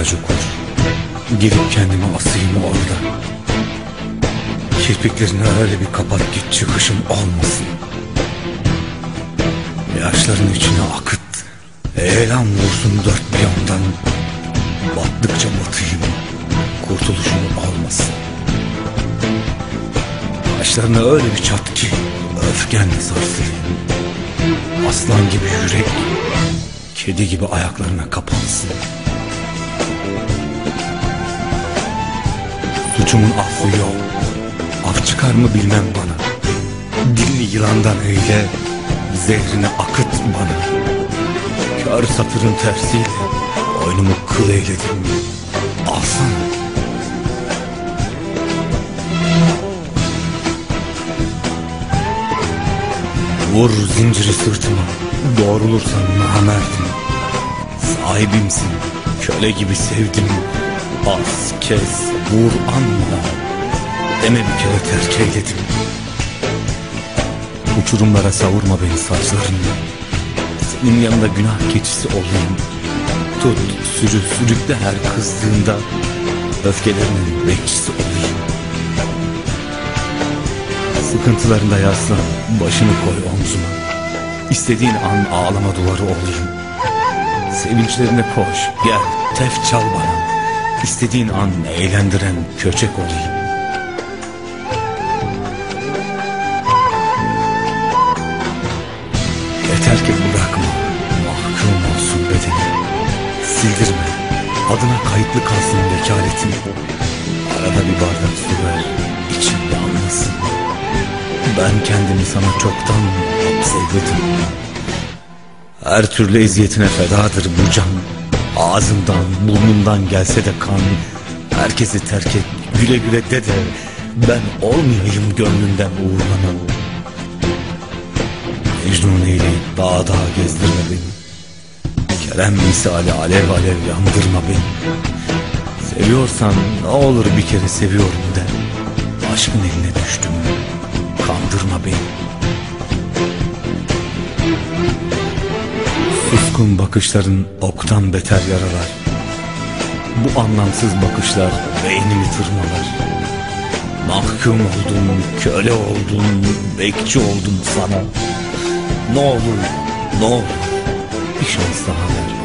ağacı kur. Gidip kendimi asayım orada. Kirpiklerini öyle bir kapat ki çıkışım olmasın. Yaşların içine akıt. Eğlen vursun dört bir yandan. Battıkça batayım. Kurtuluşum olmasın. Başlarına öyle bir çat ki öfkenle sarsılayım. Aslan gibi yürek, kedi gibi ayaklarına kapansın. Suçumun affı yok. Af çıkar mı bilmem bana. Dilini yılandan eyle, zehrini akıt bana. Kör satırın tersiyle oyunumu kıl eyledim. Alsana. Vur zinciri sırtıma Doğrulursan namerdim Sahibimsin Köle gibi sevdim Az kes vur anla Deme bir kere terk eyledim Uçurumlara savurma beni saçlarınla Senin yanında günah keçisi olayım Tut sürü sürükle her kızdığında Öfkelerinin bekçisi olayım Sıkıntılarında yaslan, başını koy omzuma. İstediğin an ağlama duvarı olayım. Sevinçlerine koş, gel, tef çal bana. İstediğin an eğlendiren köçek olayım. Yeter ki bırakma, mahkum olsun bedeni. Sildirme, adına kayıtlı kalsın vekaletin. Arada bir bardak su ver, için yanmasın. Ben kendimi sana çoktan sevdim. Her türlü eziyetine fedadır bu can. Ağzından, burnundan gelse de kan. Herkesi terk et, güle güle de de. Ben olmayayım gönlünden uğurlanan. Mecnun eyleyip dağ dağ gezdirme beni. Kerem misali alev alev yandırma beni. Seviyorsan ne olur bir kere seviyorum de. Aşkın eline düştüm. Suskun bakışların oktan beter yaralar. Bu anlamsız bakışlar beynimi tırmalar. Mahkum oldum, köle oldum, bekçi oldum sana. Ne olur, ne olur bir şans daha ver.